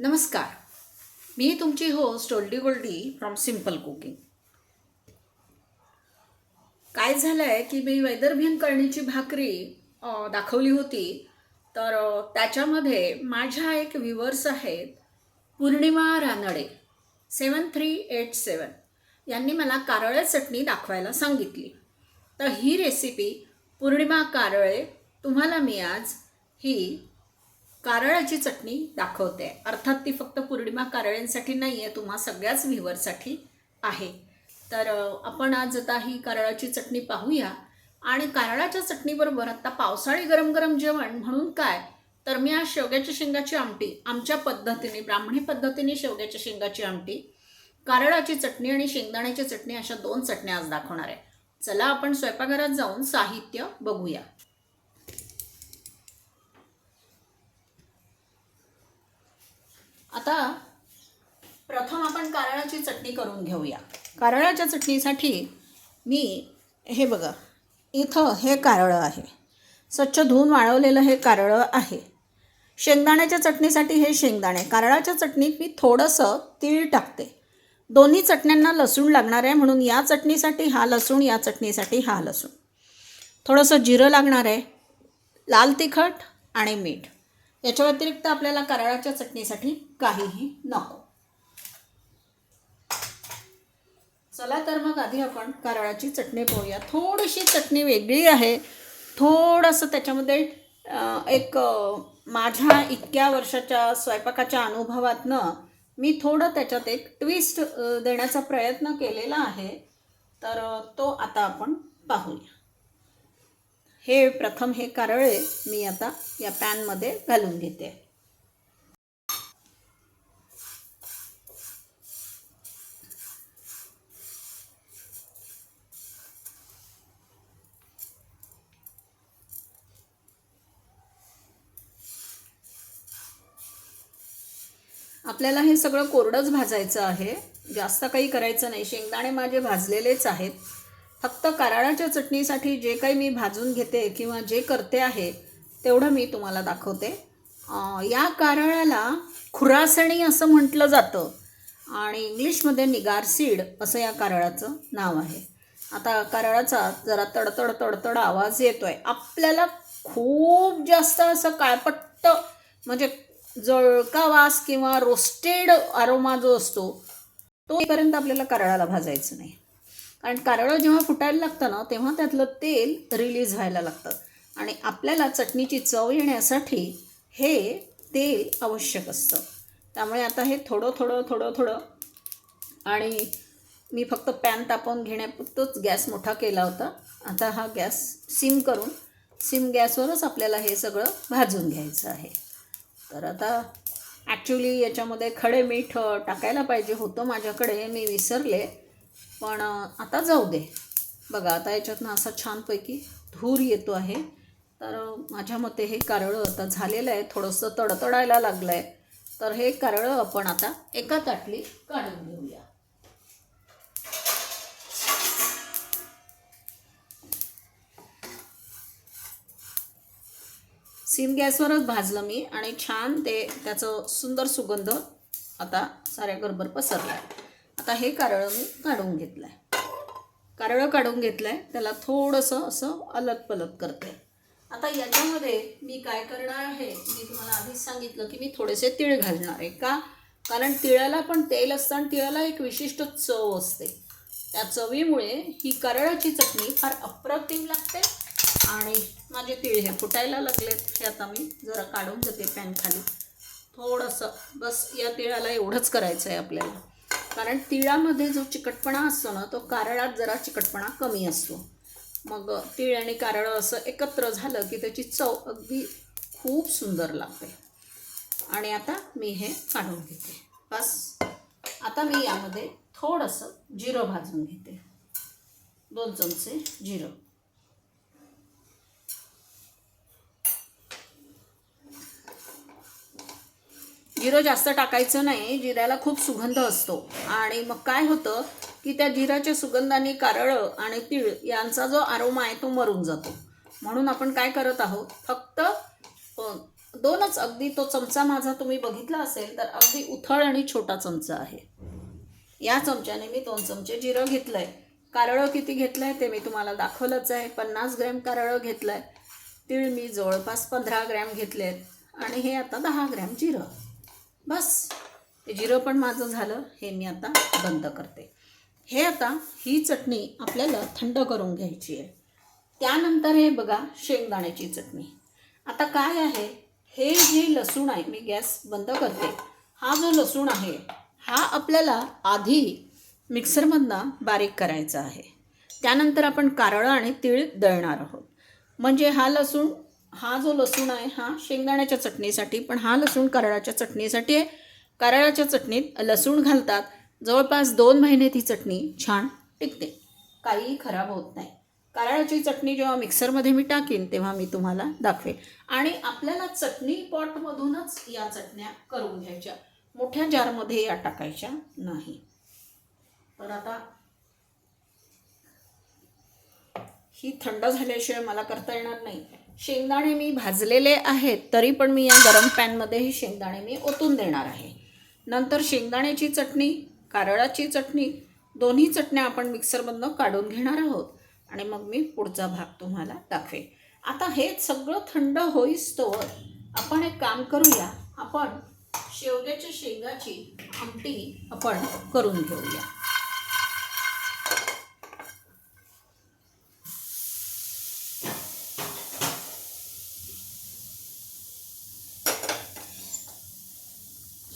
नमस्कार. मी तुमची host Oldie Goldie from Simple Cooking काय झालं आहे की मी वैदर्भीन कळणीची भाकरी दाखवली होती. तर त्याच्यामध्ये माझ्या एक व्ह्युअर्स आहेत Purnima Ranade seven three eight seven यांनी मला कारळे चटणी दाखवायला सांगितली. तर ही रेसिपी पूर्णिमा कारळे तुम्हाला मी आज ही कारळाची चटणी दाखवते. अर्थात ती फक्त पूर्णिमा कारळ्यांसाठी नाही आहे तुम्हा सगळ्याच व्हिवरसाठी आहे. तर आपण आज आता ही कारळाची चटणी पाहूया. आणि कारळाच्या चटणीबरोबर आता पावसाळी गरम गरम जेवण म्हणून काय? तर मी आज शेवग्याच्या शेंगाची आमटी आमच्या पद्धतीने ब्राह्मणी पद्धतीने शेवग्याच्या शेंगाची आमटी कारळाची चटणी आणि शेंगदाण्याची चटणी अशा दोन चटण्या आज दाखवणार आहे. चला आपण स्वयंपाकघरात जाऊन साहित्य बघूया. आता प्रथम आपण कारळाची चटणी करून घेऊया. कारळाच्या चटणीसाठी मी हे बघा इथं हे कारळं आहे. स्वच्छ धुवून वाळवलेलं हे कारळं आहे. शेंगदाण्याच्या चटणीसाठी हे शेंगदाणे. कारळाच्या चटणीत मी थोडंसं तीळ टाकते. दोन्ही चटण्यांना लसूण लागणार आहे म्हणून या चटणीसाठी हा लसूण या चटणीसाठी हा लसूण. थोडंसं जिरं लागणार आहे लाल तिखट आणि मीठ. याच्या व्यतिरिक्त आपल्याला कराळाच्या चटणीसाठी काहीही नको. चला तर मग आधी आपण कराळाची चटणी पाहूया. थोडीशी चटणी वेगळी आहे. थोडंसं त्याच्यामध्ये एक माझ्या इतक्या वर्षाच्या स्वयंपाकाच्या अनुभवातनं मी थोडं त्याच्यात एक ट्विस्ट देण्याचा प्रयत्न केलेला आहे. तर तो आता आपण पाहूया. हे प्रथम हे कारळे मी आता या पॅनमध्ये घालून घेते. आपल्याला हे सगळं कोरडंच भाजायचं आहे. जास्त काही करायचं नाही. शेंगदाणे माझे भाजलेलेच आहेत. फक्त कारळाच्या चटणीसाठी जे काही मी भाजून घेते किंवा जे करते आहे तेवढं मी तुम्हाला दाखवते. या कारळाला खुरासणी असं म्हटलं जातं आणि इंग्लिशमध्ये निगारसीड असं या कारळाचं नाव आहे. आता कारळाचा जरा तडतड तडतड आवाज येतो आहे आपल्याला खूप जास्त असं काळपट्ट म्हणजे जळका वास किंवा रोस्टेड अरोमा जो असतो तोपर्यंत आपल्याला कारळाला भाजायचं नाही. कारण कारळं जेव्हा फुटायला लागतं ना तेव्हा त्यातलं तेल रिलीज व्हायला लागतं. आणि आपल्याला चटणीची चव येण्यासाठी हे तेल आवश्यक असतं. त्यामुळे आता हे थोडं थोडं थोडं थोडं आणि मी फक्त पॅन तापवून घेण्यापुरतोच गॅस मोठा केला होता. आता हा गॅस सिम करून सिम गॅसवरच आपल्याला हे सगळं भाजून घ्यायचं आहे. तर आता ॲक्च्युली याच्यामध्ये खडे मीठ टाकायला पाहिजे होतं माझ्याकडे. मी विसरले. पण आता जाऊ दे. बघा आता याच्यातनं असा छानपैकी धूर येतो आहे. तर माझ्या मते हे कारळं आता झालेलं आहे. थोडंसं तडतडायला लागलं आहे तर हे कारळं आपण आता एका ताटली काढून घेऊया. सिम गॅसवरच भाजलं मी आणि छान ते त्याचं सुंदर सुगंध आता साऱ्या गरबर पसरला आहे आता हे कारळं मी काढून घेतलं आहे कारळं काढून घेतलं आहे त्याला थोडंसं असं अलग पलग करते. आता याच्यामध्ये मी काय करणार आहे? मी तुम्हाला आधीच सांगितलं की मी थोडेसे तीळ घालणार आहे. का? कारण तिळाला पण तेल असतं आणि तिळाला एक विशिष्ट चव असते. त्या चवीमुळे ही कारळाची चटणी फार अप्रतिम लागते आणि माझे तीळ हे फुटायला लागलेत. हे आता मी जरा काढून घेते पॅन खाली थोडंसं बस या तिळाला एवढंच करायचं आहे आपल्याला. कारण तिळामध्ये जो चिकटपणा असतो ना तो कारळात जरा चिकटपणा कमी असतो. मग तीळ आणि कारळं असं एकत्र झालं की त्याची चव अगदी खूप सुंदर लागते. आणि आता मी हे काढून घेते. बस. आता मी यामध्ये थोडंसं जिरं भाजून घेते. दोन चमचे जिरं. जिरं जास्त टाकायचं नाही जिऱ्याला खूप सुगंध असतो. आणि मग काय होतं की त्या जिऱ्याच्या सुगंधाने कारळं आणि तीळ यांचा जो आरोमा आहे तो मरून जातो. म्हणून आपण काय करत आहोत फक्त दोनच अगदी तो चमचा माझा तुम्ही बघितला असेल तर अगदी उथळ आणि छोटा चमचा आहे. या चमच्याने मी दोन चमचे जिरं घेतलं आहे कारळं किती घेतलं आहे ते मी तुम्हाला दाखवलंच आहे. पन्नास ग्रॅम कारळं घेतलं आहे तीळ मी जवळपास पंधरा ग्रॅम घेतले आहेत आणि हे आता दहा ग्रॅम जिरं. बस. ते जिरं पण माझं झालं हे मी आता बंद करते. हे आता ही चटणी आपल्याला थंड करून घ्यायची आहे. त्यानंतर हे बघा शेंगदाण्याची चटणी. आता काय आहे? हे जे लसूण आहे मी गॅस बंद करते. हा जो लसूण आहे हा आपल्याला आधी मिक्सरमधनं बारीक करायचा आहे. त्यानंतर आपण कारळं आणि तीळ दळणार आहोत. म्हणजे हा लसूण हा जो लसूण आहे हा शेंगदाण्याच्या चटणीसाठी पण हा लसूण कराळाच्या चटणीसाठी आहे. कराळाच्या चटणीत लसूण घालतात. जवळपास दोन महिने ती चटणी छान टिकते. काहीही खराब होत नाही. कराळाची चटणी जेव्हा मिक्सरमध्ये मी टाकीन तेव्हा मी तुम्हाला दाखवेन. आणि आपल्याला चटणी पॉटमधूनच या चटण्या करून घ्यायच्या. मोठ्या जारमध्ये या टाकायच्या नाही. तर आता ही थंड झाल्याशिवाय मला करता येणार नाही. शेंगदाणे मी भाजलेले आहेत तरी पण मी या गरम पॅनमध्ये हे शेंगदाणे मी ओतून देणार आहे. नंतर शेंगदाण्याची चटणी कारळाची चटणी दोन्ही चटण्या आपण मिक्सरमधनं काढून घेणार आहोत आणि मग मी पुढचा भाग तुम्हाला दाखवेन. आता हे सगळं थंड होईस्तोवर आपण एक काम करूया. आपण शेवग्याच्या शेंगाची आमटी आपण करून घेऊया.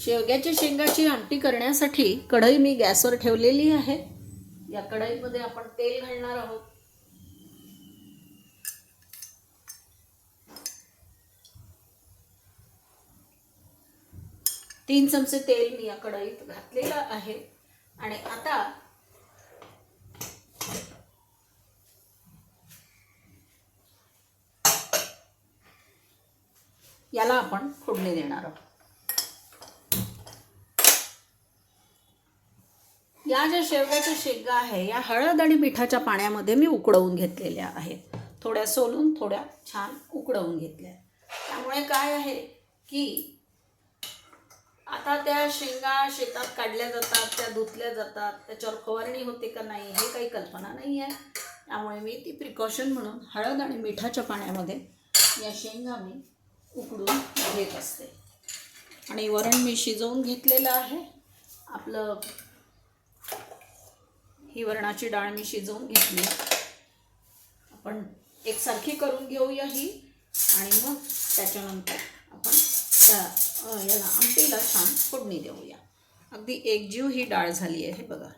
शेवग्याच्या शेंगाची आमटी करण्यासाठी कढई मी गॅसवर ठेवलेली आहे. या कढईमध्ये आपण तेल घालणार आहोत. तीन चमचे तेल मी या कढईत घातलेलं आहे. आणि आता याला आपण फोडणी देणार आहोत. या ज्या शेवग्याच्या शेंगा आहे या हळद आणि मिठाच्या पाण्यामध्ये मी उकडवून घेतलेल्या आहेत. थोड्या सोलून थोड्या छान उकडवून घेतल्या. त्यामुळे काय आहे की आता त्या शेंगा शेतात काढल्या जातात त्या धुतल्या जातात त्याच्यावर फवारणी होते का नाही हे काही कल्पना नाही आहे. त्यामुळे मी ती प्रिकॉशन म्हणून हळद आणि मिठाच्या पाण्यामध्ये या शेंगा मी उकडून घेत असते. आणि वरण मी शिजवून घेतलेलं आहे. आपलं ही वरणाची डाळ मी शिजवून घेतली. आपण एकसारखी करून घेऊया ही आणि मग त्याच्यानंतर आपण त्या याला आमटीला छान फोडणी देऊया. अगदी एकजीव ही डाळ झाली आहे बघा.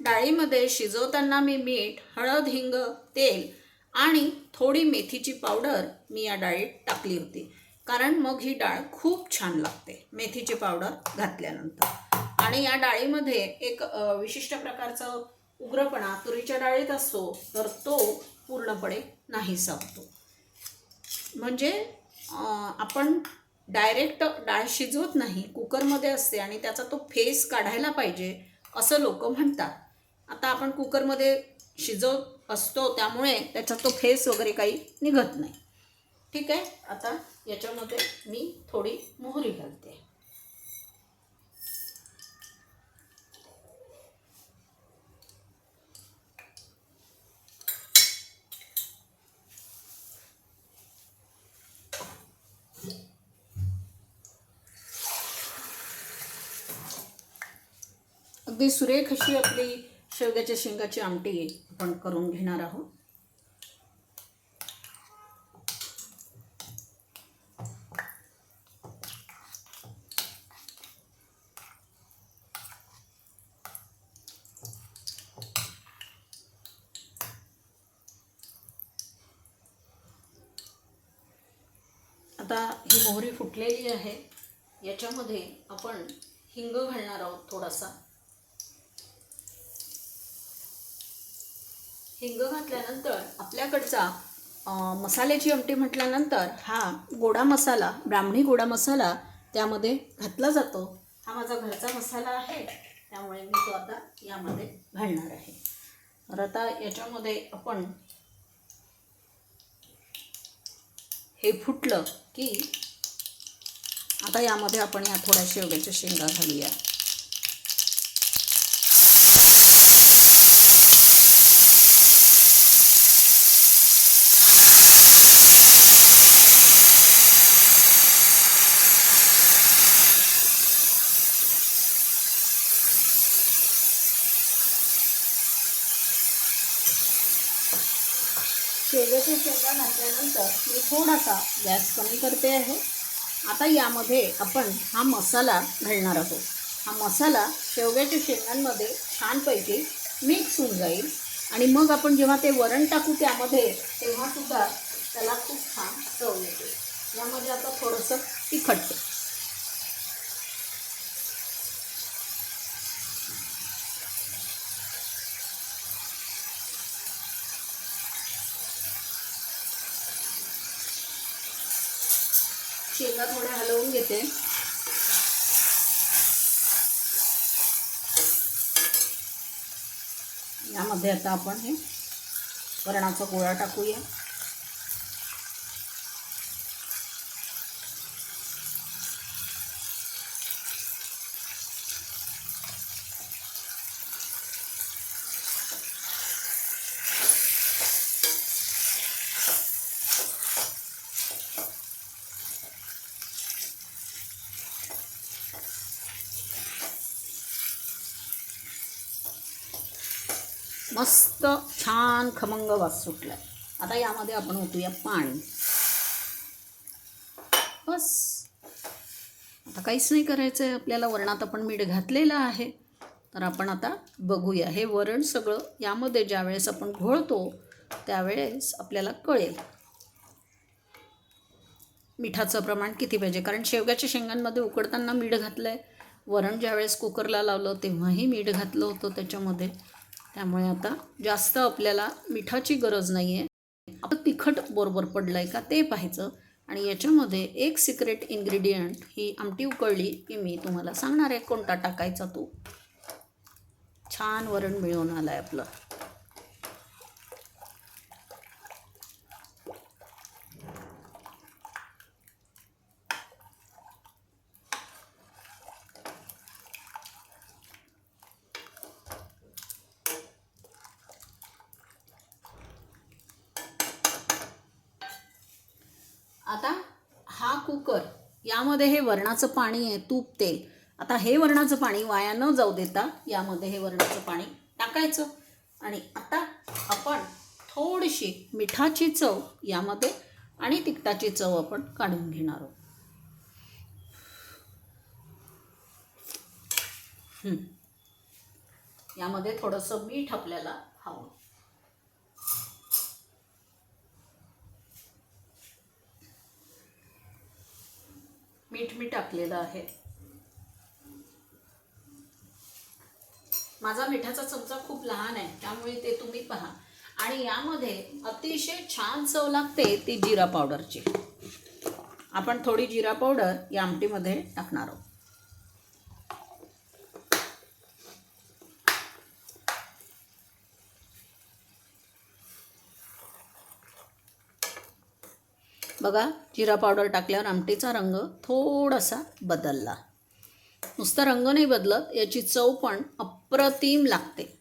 डाळीमध्ये शिजवताना मी मीठ हळद हिंग तेल आणि थोडी मेथीची पावडर मी या डाळीत टाकली होती. कारण मग ही डाळ खूप छान लागते मेथीची पावडर घातल्यानंतर. आणि या डाळीमध्ये एक विशिष्ट प्रकारचा उग्रपणा तुरीच्या डाळीत असतो तर तो पूर्णपणे नाही सापतो म्हणजे आपण डायरेक्ट डाळ शिजवत नाही कुकरमध्ये असते आणि त्याचा तो फेस काढायला पाहिजे असं लोक म्हणतात. आता आपण कुकरमध्ये शिजव असतो त्यामुळे त्याचा तो फेस वगैरे काही निघत नाही. ठीक आहे? आता याच्यामध्ये मी थोडी मोहरी घालते. अगदी सुरेख अशी आपली शेवग्याच्या शेंगाची आमटी आपण करून घेणार आहोत. आता ही मोहरी फुटलेली आहे. याच्यामध्ये आपण हिंग घालणार आहोत थोडासा. हिंग घातल्यानंतर आपल्याकडचा मसाल्याची आमटी म्हटल्यानंतर हा गोडा मसाला ब्राह्मणी गोडा मसाला त्यामध्ये घातला जातो. हा माझा घरचा मसाला आहे त्यामुळे मी तो आता यामध्ये घालणार आहे. तर आता याच्यामध्ये आपण हे फुटलं की आता यामध्ये आपण या थोड्या शेवग्याच्या शेंगा घालूया. वेगळे शेंगा घातल्यानंतर मी थोडासा गॅस कमी करते आहे. आता यामध्ये आपण हा मसाला घालणार आहोत. हा मसाला शेवग्याच्या शेंगांमध्ये छानपैकी मिक्स होऊन जाईल. आणि मग आपण जेव्हा ते वरण टाकू त्यामध्ये तेव्हासुद्धा त्याला खूप छान चव येते. यामध्ये आता थोडंसं तिखट. शेंगा थोड्या हलवून घेते. यामध्ये आता आपण हे वरणाचा गोळा टाकूया मस्त छान खमंग वास सुटलाय. आता यामध्ये आपण ओतूया पाणी. बस. आता काहीच नाही करायचं आहे आपल्याला वरणात आपण मीठ घातलेलं आहे. तर आपण आता बघूया. हे वरण सगळं यामध्ये ज्यावेळेस आपण घोळतो त्यावेळेस आपल्याला कळेल. मिठाचं प्रमाण किती पाहिजे? कारण शेवग्याच्या शेंगांमध्ये उकडताना मीठ घातलं आहे वरण ज्यावेळेस कुकरला लावलं तेव्हाही मीठ घातलं होतं त्याच्यामध्ये. त्यामुळे आता जास्त आपल्याला मिठाची गरज नाही आहे आपण तिखट बरोबर पडलं आहे का ते पाहायचं. आणि याच्यामध्ये एक सिक्रेट इन्ग्रेडियंट ही आमटी उकळली की मी तुम्हाला सांगणार आहे कोणता टाकायचा तो. छान वरण मिळून आलं आहे आपलं. आता हा कुकर यामध्ये हे वरणाचं पाणी आहे तूप तेल. आता हे वरणाचं पाणी वाया न जाऊ देता यामध्ये हे वरणाचं पाणी टाकायचं. आणि आता आपण थोडीशी मिठाची चव यामध्ये आणि तिखटाची चव आपण काढून घेणार आहोत. यामध्ये थोडंसं मीठ आपल्याला हवं. मीठ मी टाकलेलं आहे. माझा मिठाचा चमचा खूप लहान आहे त्यामुळे ते तुम्ही पहा. आणि यामध्ये अतिशय छान चव लागते ती जिरा पावडरची. आपण थोडी जिरा पावडर या आमटीमध्ये टाकणार आहोत. बघा जिरा पावडर टाकल्यावर आमटीचा रंग थोडासा बदलला. नुसता रंग नाही बदलत याची चव पण अप्रतिम लागते.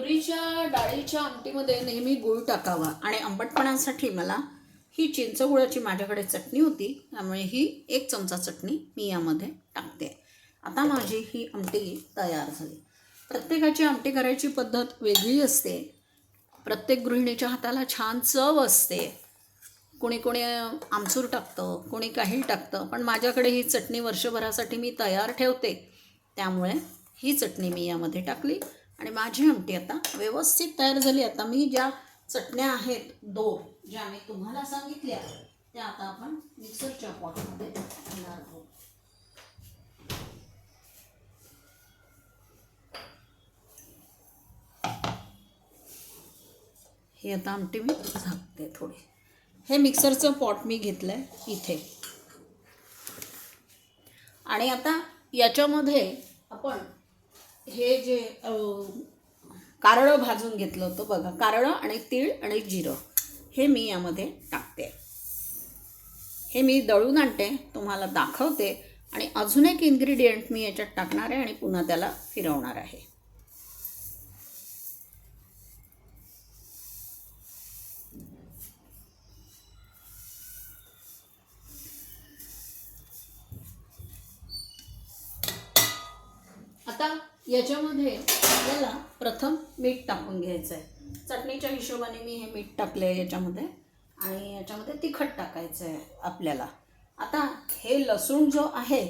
तुरीच्या डाळीच्या आमटीमध्ये नेहमी गूळ टाकावा. आणि आंबटपणासाठी मला ही चिंच गुळाची माझ्याकडे चटणी होती त्यामुळे ही एक चमचा चटणी मी यामध्ये टाकते. आता माझी ही आमटी तयार झाली. प्रत्येकाची आमटी करायची पद्धत वेगळी असते. प्रत्येक गृहिणीच्या हाताला छान चव असते. कोणी कोणी आमचूर टाकतं कोणी काही टाकतं पण माझ्याकडे ही चटणी वर्षभरासाठी मी तयार ठेवते. त्यामुळे ही चटणी मी यामध्ये टाकली. आणि माझी आमटी आता व्यवस्थित तयार झाली. आता मी ज्या चटण्या आहेत दोन ज्या मी तुम्हाला सांगितल्या त्या आता आपण मिक्सरच्या पॉटमध्ये घेणार आहोत. हे आता आमटी मी झाकते थोडी. हे मिक्सरचं पॉट मी घेतलं आहे इथे. आणि आता याच्यामध्ये आपण हे जे कारळं भाजून घेतलं होतं बघा. कारळं आणि तीळ आणि जिरं. हे मी यामध्ये टाकते. हे मी दळून आणते तुम्हाला दाखवते. आणि अजून एक इन्ग्रेडियंट मी याच्यात टाकणार आहे आणि पुन्हा त्याला फिरवणार आहे. याच्यामध्ये आपल्याला प्रथम मीठ टाकून घ्यायचं आहे चटणीच्या हिशोबाने मी हे मीठ टाकलं आहे याच्यामध्ये आणि याच्यामध्ये तिखट टाकायचं आहे आपल्याला. आता हे लसूण जो आहे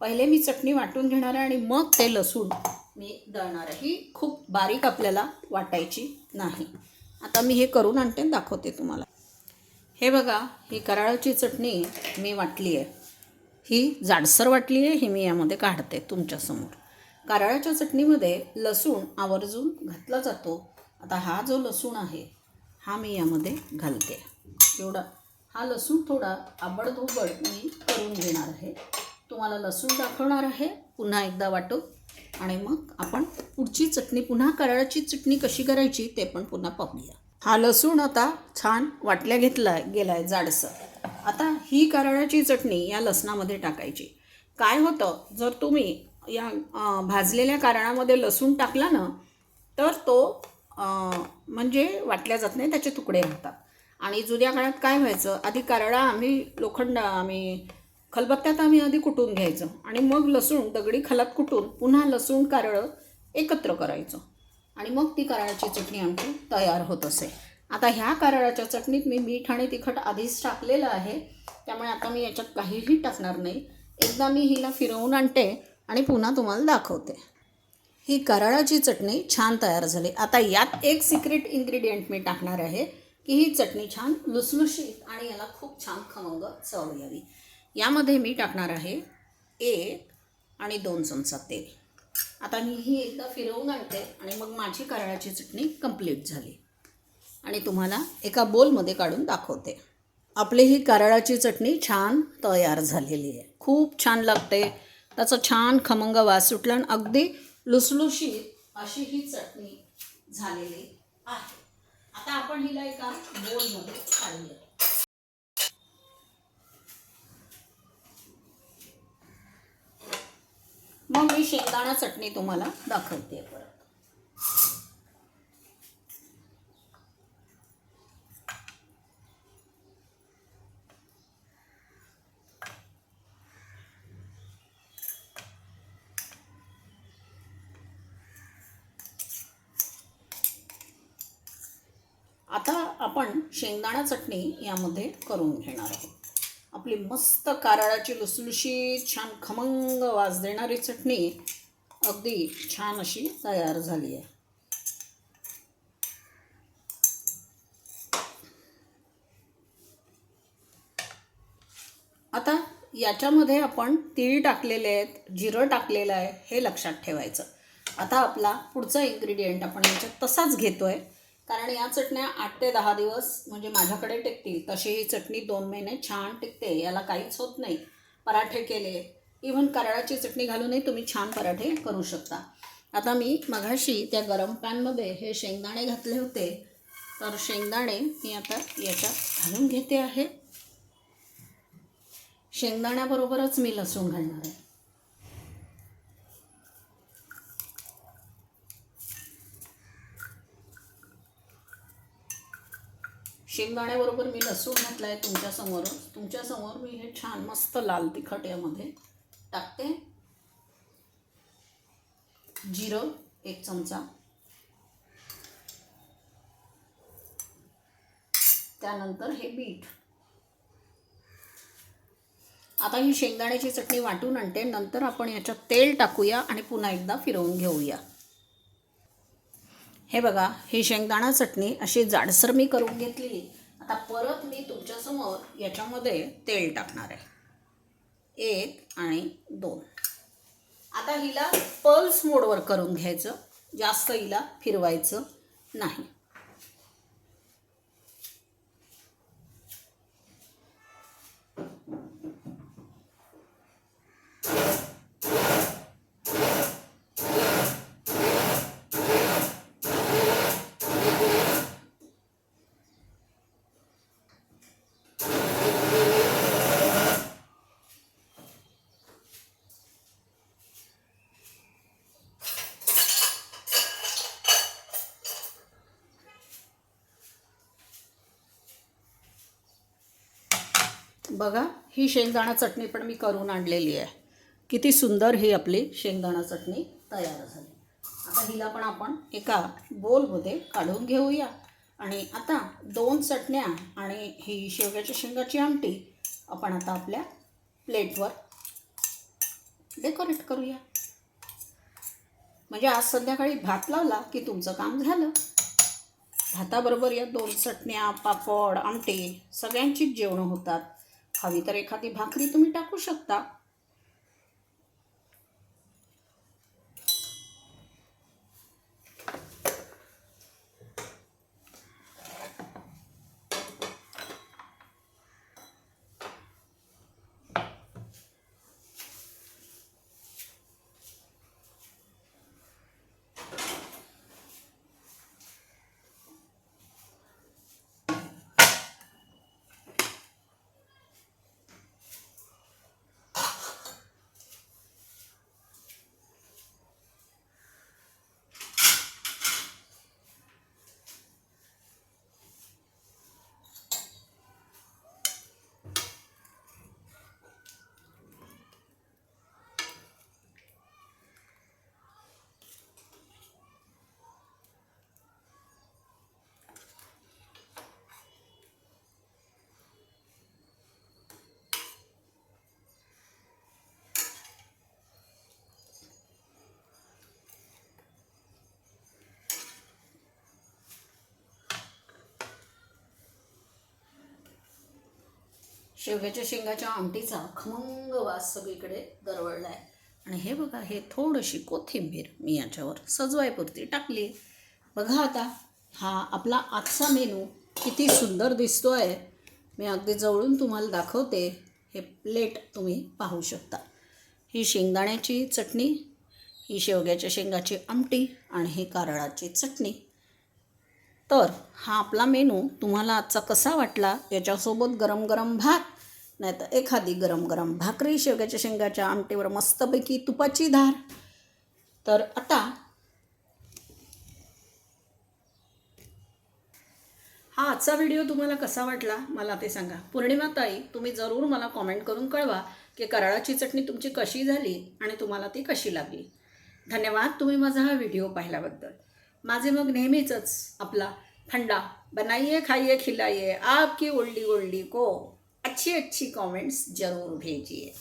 पहिले मी चटणी वाटून घेणार आहे आणि मग ते लसूण मी दळणार आहे. ही खूप बारीक आपल्याला वाटायची नाही. आता मी हे करून आणते दाखवते तुम्हाला. हे बघा ही कराळाची चटणी मी वाटली आहे ही जाडसर वाटली आहे ही मी यामध्ये काढते तुमच्यासमोर. कारळाच्या चटणीमध्ये लसूण आवर्जून घातला जातो. आता हा जो लसूण आहे हा मी यामध्ये घालते. एवढा. हा लसूण थोडा आबडधोबड मी करून घेणार आहे. तुम्हाला लसूण दाखवणार आहे. पुन्हा एकदा वाटू. आणि मग आपण पुढची चटणी पुन्हा कारळाची चटणी कशी करायची ते पण पुन्हा पाहूया. हा लसूण आता छान वाटल्या घेतला गेला आहे जाडसर. आता ही कारळाची चटणी या लसणामध्ये टाकायची. काय होतं? जर तुम्ही या भाजलेल्या कारणामध्ये लसूण टाकला ना तर तो म्हणजे वाटल्या जात नाही त्याचे तुकडे राहतात आणि जुन्या काळात काय व्हायचं आधी कारळा आम्ही लोखंड आम्ही खलबत्त्यात आम्ही आधी कुटून घ्यायचं. आणि मग लसूण दगडी खलात कुटून पुन्हा लसूण कारळं एकत्र करायचो. आणि मग ती कारळाची चटणी आमची तयार होत असे. आता ह्या कारळाच्या चटणीत मी मीठ आणि तिखट आधीच टाकलेलं आहे. त्यामुळे आता मी याच्यात काहीही टाकणार नाही. एकदा मी हिला फिरवून आणते. आणि पुन्हा तुम्हाला दाखवते. ही कराळाची चटणी छान तयार झाली. आता यात एक सिक्रेट इन्ग्रेडियंट मी टाकणार आहे की ही चटणी छान लुसलुशीत आणि याला खूप छान खमंग चव यावी. यामध्ये मी टाकणार आहे एक आणि दोन चमचा तेल. आता मी ही एकदा फिरवून आणते आणि मग माझी कराळाची चटणी कंप्लीट झाली. आणि तुम्हाला एका बोलमध्ये काढून दाखवते. आपली ही कराळाची चटणी छान तयार झालेली आहे. खूप छान लागते. त्याचा छान खमंग वास सुटला आणि अगदी लुसलुशीत अशी ही चटणी झालेली आहे. आता आपण हिला एका बोलमध्ये काढूया. मग मी शेंगदाणा चटणी तुम्हाला दाखवते परत आता आपण शेंगदाणा चटणी यामध्ये करून घेणार आहोत आपली मस्त कारळाची लुसलुशी छान खमंग वास देणारी चटणी अगदी छान अशी तयार झाली आहे. आता याच्यामध्ये आपण तीळ टाकलेले आहेत जिरं टाकलेलं आहे हे लक्षात ठेवायचं. आता आपला पुढचा इन्ग्रेडियंट आपण याच्यात तसाच घेतो आहे कारण या चटण्या आठ ते दहा दिवस म्हणजे माझ्याकडे टिकतील. तशी ही चटणी दोन महिने छान टिकते याला काहीच होत नाही. पराठे केले. इव्हन कारळाची चटणी घालूनही तुम्ही छान पराठे करू शकता. आता मी मघाशी त्या गरम पॅनमध्ये हे शेंगदाणे घातले होते. तर शेंगदाणे मी आता याच्यात घालून घेते आहे. शेंगदाण्याबरोबरच मी लसूण घालणार आहे. शेंगदाण्याबरोबर मी लसूण घातला आहे तुमच्यासमोरच तुमच्यासमोर मी हे छान मस्त लाल तिखट यामध्ये टाकते. जिरं एक चमचा. त्यानंतर हे बीट. आता ही शेंगदाण्याची चटणी वाटून आणते. नंतर आपण याच्यात तेल टाकूया आणि पुन्हा एकदा फिरवून घेऊया. हे बघा ही शेंगदाणा चटणी अशी जाडसर मी करून घेतली आता परत मी तुमच्यासमोर याच्यामध्ये तेल टाकणार आहे. एक आणि दोन. आता हिला पल्स मोडवर करून घ्यायचं. जास्त हिला फिरवायचं नाही. बघा ही शेंगदाणा चटणी पण मी करून आणलेली आहे. किती सुंदर ही आपली शेंगदाणा चटणी तयार झाली. आता हिला पण आपण एका बोलमध्ये काढून घेऊया. आणि आता दोन चटण्या आणि ही शेवग्याच्या शेंगाची आमटी आपण आता आपल्या प्लेटवर डेकोरेट करूया. म्हणजे आज संध्याकाळी भात लावला की तुमचं काम झालं. भाताबरोबर या दोन चटण्या पापड आमटे सगळ्यांचीच जेवणं होतात. हवी तर एखादी भाकरी तुम्ही टाकू शकता. शेवग्याच्या शेंगाच्या आमटीचा खमंग वास सगळीकडे दरवळला आहे आणि हे बघा हे थोडीशी कोथिंबीर मी याच्यावर सजवायपुरती टाकली. बघा आता हा आपला आजचा मेनू किती सुंदर दिसतो आहे मी अगदी जवळून तुम्हाला दाखवते. हे प्लेट तुम्ही पाहू शकता. ही शेंगदाण्याची चटणी ही शेवग्याच्या शेंगाची आमटी आणि ही कारळाची चटणी. तर हा आपला मेनू तुम्हाला आजचा कसा वाटला याच्यासोबत गरम गरम भात नाही तर एखादी गरम गरम भाकरी शेवग्याच्या शेंगाच्या आमटेवर मस्तपैकी तुपाची धार. तर आता हा आजचा व्हिडिओ तुम्हाला कसा वाटला मला ते सांगा. पौर्णिमा ताई तुम्ही जरूर मला कॉमेंट करून कळवा की कराळाची चटणी तुमची कशी झाली आणि तुम्हाला ती कशी लागली. धन्यवाद तुम्ही माझा हा व्हिडिओ पाहिल्याबद्दल. माझे मग नेहमीच आपला फंडा बनाइए खाइए खिलाइए आपकी ओल्डी ओल्डी को. अच्छी अच्छी कॉमेंट्स जरूर भेजिए.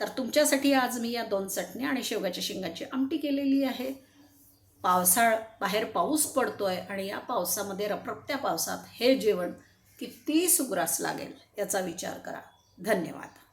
तर तुमच्यासाठी आज मी या दोन चटण्या आणि शेवगाच्या शेंगाची आमटी केलेली आहे. पावसाळ बाहेर पाऊस पडतोय आणि या पावसामध्ये रपरपत्या पावसात हे जेवण किती सुग्रास लागेल याचा विचार करा. धन्यवाद.